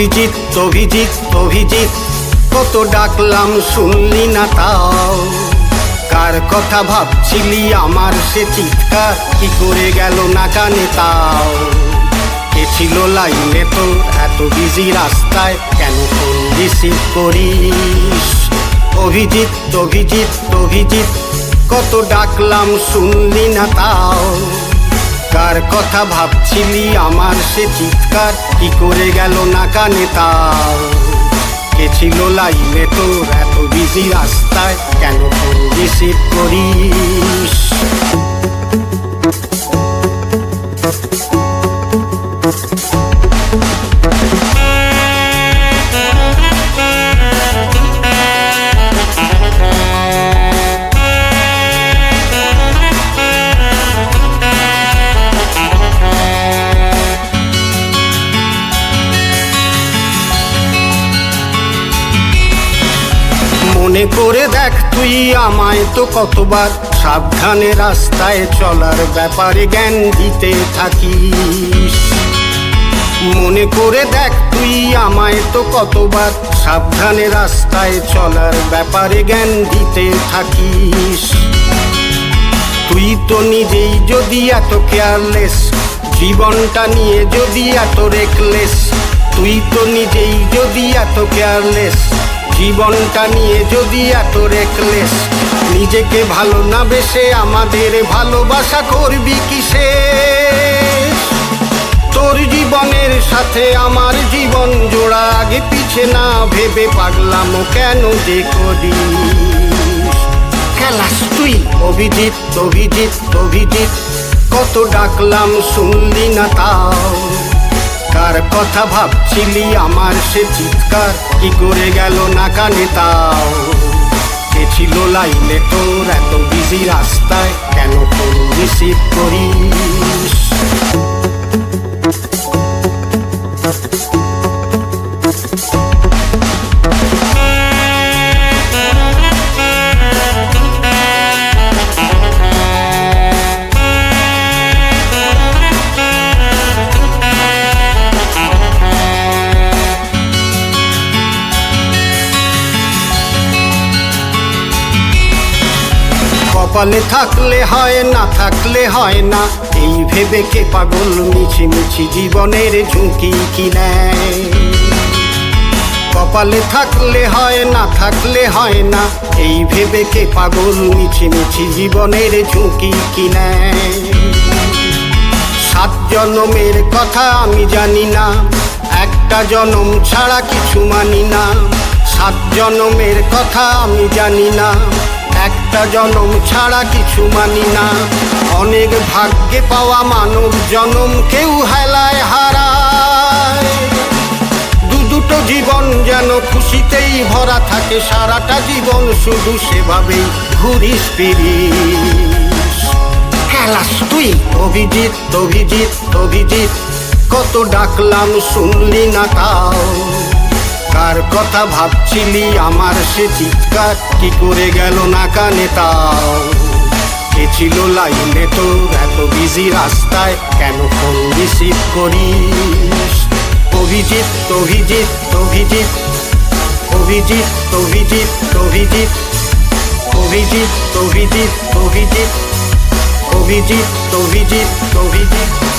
অভিজিৎ অভিজিৎ অভিজিৎ। কত ডাকলাম শুনলি না তাও। কার কথা ভাবছিলি আমার সে চিৎকার? কি করে গেল না কানে তাও। কে ছিল লাইনে তো এত বিজি রাস্তায়? কেন ফোন রিসিভ করিস? অভিজিৎ অভিজিৎ অভিজিৎ। কত ডাকলাম শুনলি না তাও। কার কথা ভাবছিলি আমার সে চিৎকার? কি করে গেল না কানে তার কে ছিল লাইনে তোর এত বিজি রাস্তায়? কেন ফোন রিসিভ করিস? মনে করে দেখ তুই আমায় তো কতবার। সাবধানে রাস্তায় চলার ব্যাপারে জ্ঞান দিতে থাকিস। মনে করে দেখ তুই আমায় তো কতবার। সাবধানে রাস্তায় চলার ব্যাপারে জ্ঞান দিতে থাকিস। তুই তো নিজেই যদি এত কেয়ারলেস জীবনটা নিয়ে যদি এত রেকলেস তুই তো নিজেই যদি এত কেয়ারলেস জীবনটা নিয়ে যদি এত রেকলেস নিজেকে ভালো না বেসে আমাদের ভালোবাসা করবি কিসে? তোর জীবনের সাথে আমার জীবন জোড়া আগে পিছে না ভেবে পাগলাম কেন যে করিস? খেলাস তুই, অভিজিৎ অভিজিৎ অভিজিৎ, কত ডাকলাম শুনলি না তাও। কার কথা ভাবছিলি আমার সে চিৎকার। কি করে গেল না কানে তাও? কে ছিল লাইলে তোর এত বিজি রাস্তায়? কেন ফোন কপালে থাকলে হয় না, থাকলে হয় না। এই ভেবে কে পাগল মিছি মিছি জীবনের ঝুঁকি কি নেয়? কপালে থাকলে হয় না, থাকলে হয় না। এই ভেবে কে পাগল মিছি মিছি জীবনের ঝুঁকি কি নেয়? সাত জনমের কথা আমি জানি না, একটা জনম ছাড়া কিছু মানি না। সাত জনমের কথা আমি জানি না একটা জনম ছাড়া কিছু মানি না। অনেক ভাগ্যে পাওয়া মানব জনম কেউ হেলায় হারায়। দু দুটো জীবন যেন খুশিতেই ভরা থাকে, সারাটা জীবন শুধু সেভাবেই ঘুরিস, ফিরিস। তুই? অভিজিৎ অভিজিৎ অভিজিৎ, কত ডাকলাম শুনলি না তাও। কার কথা ভাবছিলি আমার সে চিৎকার। কি করে গেল না কানে তাও কে ছিল লাইনে তোর এত বিজি রাস্তায়? কেন ফোন রিসিভ করিস? অভিজিৎ অভিজিৎ অভিজিৎ। অভিজিৎ অভিজিৎ অভিজিৎ। অভিজিৎ অভিজিৎ অভিজিৎ। অভিজিৎ অভিজিৎ অভিজিৎ।